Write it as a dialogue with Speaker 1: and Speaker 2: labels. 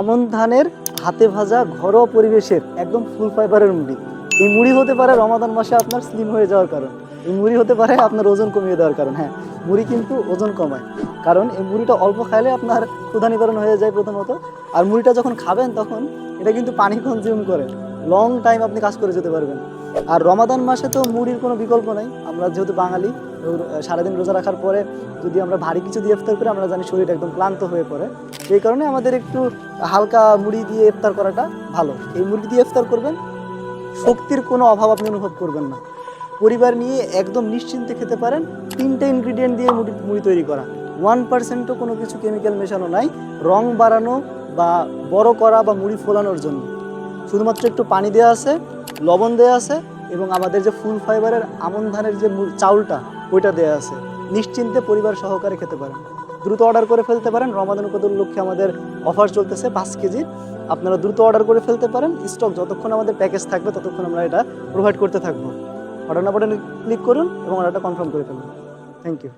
Speaker 1: আমন ধানের হাতে ভাজা ঘরোয়া পরিবেশের একদম ফুল ফাইবারের মুড়ি। এই মুড়ি হতে পারে রমাদান মাসে আপনার স্লিম হয়ে যাওয়ার কারণ। এই মুড়ি হতে পারে আপনার ওজন কমিয়ে দেওয়ার কারণ। হ্যাঁ মুড়ি কিন্তু ওজন কমায়। কারণ এই মুড়িটা অল্প খাইলে আপনার ক্ষুধা নিবারণ হয়ে যায় প্রথমত। আর মুড়িটা যখন খাবেন তখন এটা কিন্তু পানি কনজিউম করে। লং টাইম আপনি কাজ করে যেতে পারবেন। আর রমাদান মাসে তো মুড়ির কোনো বিকল্প নাই। আমরা যেহেতু বাঙালি সারাদিন রোজা রাখার পরে যদি আমরা ভারী কিছু দিয়ে ইফতার করি, আমরা জানি শরীর একদম ক্লান্ত হয়ে পড়ে। এই কারণে আমাদের একটু হালকা মুড়ি দিয়ে ইফতার করাটা ভালো। এই মুড়ি দিয়ে ইফতার করবেন, শক্তির কোনো অভাব আপনি অনুভব করবেন না। পরিবার নিয়ে একদম নিশ্চিন্তে খেতে পারেন, তিনটে ইনগ্রিডিয়েন্ট দিয়ে মুড়ি মুড়ি তৈরি করা। ওয়ান পার্সেন্টও কোনো কিছু কেমিক্যাল মেশানো নাই। রং বাড়ানো বা বড় করা বা মুড়ি ফোলানোর জন্য। শুধুমাত্র একটু পানি দেওয়া আছে, লবণ দেওয়া আছে এবং আমাদের যে ফুল ফাইবারের আমন ধানের যে চাউলটা, ওইটা দেওয়া আছে। নিশ্চিন্তে পরিবার সহকারে খেতে পারেন। দ্রুত অর্ডার করে ফেলতে পারেন। রমাদান লক্ষ্যে আমাদের অফার চলতেছে পাঁচ কেজির আপনারা দ্রুত অর্ডার করে ফেলতে পারেন। স্টক যতক্ষণ আমাদের প্যাকেজ থাকবে, ততক্ষণ আমরা এটা প্রোভাইড করতে থাকব। অর্ডার না বাটনে ক্লিক করুন এবং অর্ডারটা কনফার্ম করে ফেলুন। Thank you